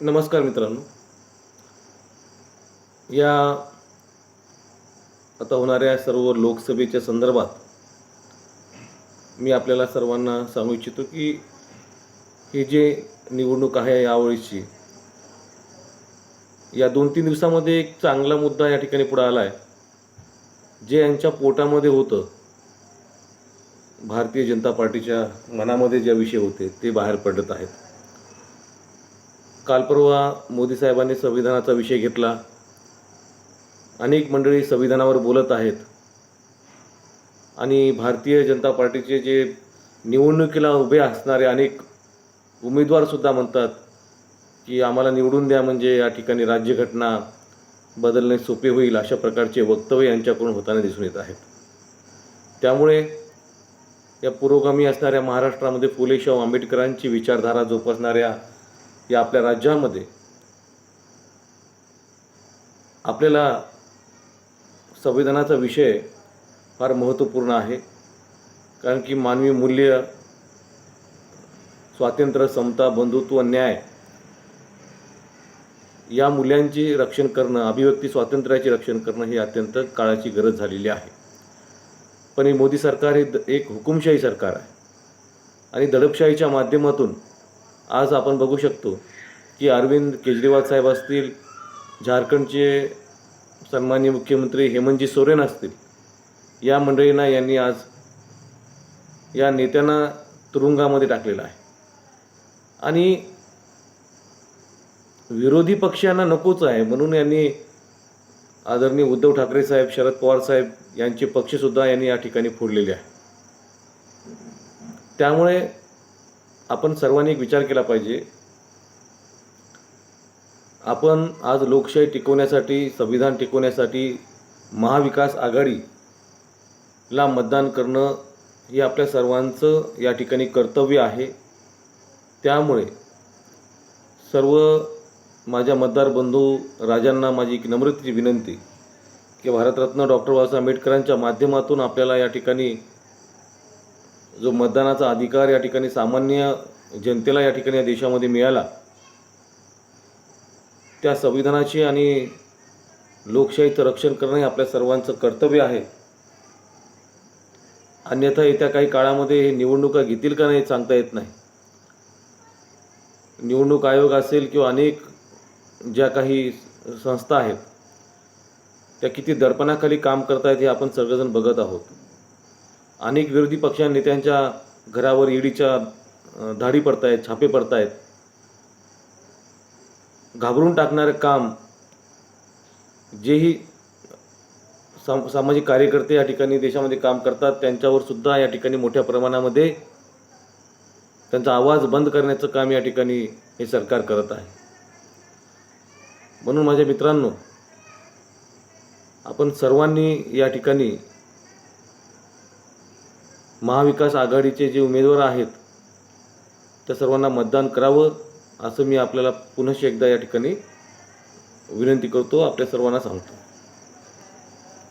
नमस्कार मित्रांनो. या आता होणाऱ्या सर्व लोकसभेच्या संदर्भात मी आपल्याला सर्वांना सांगू इच्छितो की ही जे निवडणूक आहे यावेळीची या दोन तीन दिवसामध्ये एक चांगला मुद्दा या ठिकाणी पुढे आला आहे जे यांच्या पोटामध्ये होतं भारतीय जनता पार्टीच्या मनामध्ये जे विषय होते ते बाहेर पडत आहेत. कालपरवा मोदी साहेबांनी संविधानाचा विषय घेतला. अनेक मंडळी संविधानावर बोलत आहेत. आणि भारतीय जनता पार्टीचे जे निवडणुकीला उभे असणारे अनेक उमेदवारसुद्धा म्हणतात की आम्हाला निवडून द्या म्हणजे या ठिकाणी राज्यघटना बदलणे सोपे होईल अशा प्रकारचे वक्तव्य यांच्याकडून होताना दिसून येत आहेत. त्यामुळे या पुरोगामी असणाऱ्या महाराष्ट्रामध्ये फुले शाहू आंबेडकरांची विचारधारा जोपासणाऱ्या या आपल्या राज्यामध्ये. आपल्याला संविधानाचा विषय फार महत्त्वपूर्ण आहे. कारण की मानवी मूल्य स्वातंत्र्य समता बंधुत्व न्याय या मूल्यांचे रक्षण करणं अभिव्यक्ती स्वातंत्र्याचे रक्षण करणं ही अत्यंत काळाची गरज झालेली आहे. पण हे मोदी सरकार हे एक हुकुमशाही सरकार आहे. आणि दडपशाहीच्या माध्यमातून आज आपण बघू शकतो की अरविंद केजरीवाल साहेब असतील झारखंडचे सन्माननीय मुख्यमंत्री हेमंतजी सोरेन असतील या मंडळींना यांनी आज या नेत्यांना तुरुंगामध्ये टाकलेलं आहे. आणि विरोधी पक्षांना नकोच आहे म्हणून यांनी आदरणीय उद्धव ठाकरे साहेब शरद पवार साहेब यांचे पक्षसुद्धा यांनी या ठिकाणी फोडलेले आहे. त्यामुळे आपण सर्वांनी एक विचार केला पाहिजे. आपण आज लोकशाही टिकवण्यासाठी संविधान टिकवण्यासाठी महाविकास आघाडीला मतदान करणं हे आपल्या सर्वांचं या ठिकाणी कर्तव्य आहे. त्यामुळे सर्व माझ्या मतदार बंधू राजांना माझी एक नम्रतेची विनंती की भारतरत्न डॉक्टर बाबासाहेब आंबेडकरांच्या माध्यमातून आपल्याला या ठिकाणी जो मतदानाचा अधिकार या ठिकाणी सामान्य जनतेला या ठिकाणी या देशामध्ये मिळाला त्या संविधानाची आणि लोकशाहीचं रक्षण करणं हे आपल्या सर्वांचं कर्तव्य आहे. अन्यथा येत्या काही काळामध्ये हे निवडणुका घेतील का नाही सांगता येत नाही. निवडणूक आयोग असेल किंवा अनेक ज्या काही संस्था आहेत त्या किती दडपणाखाली काम करतायत हे आपण सगळेजण बघत आहोत. अनेक विरोधी पक्ष नेत्यांच्या घरावर ईडीच्या धाडी पडतायत छापे पडतायत. घाबरून टाकणारं काम जेही साम सामाजिक कार्यकर्ते या ठिकाणी देशामध्ये काम करतात त्यांच्यावर सुद्धा या ठिकाणी मोठ्या प्रमाणामध्ये त्यांचा आवाज बंद करण्याचं काम या ठिकाणी हे सरकार करत आहे. म्हणून माझ्या मित्रांनो आपण सर्वांनी या ठिकाणी महाविकास आघाडीचे जे उमेदवार आहेत त्या सर्वांना मतदान करावं असं मी आपल्याला पुनश्च एकदा या ठिकाणी विनंती करतो आपल्या सर्वांना सांगतो.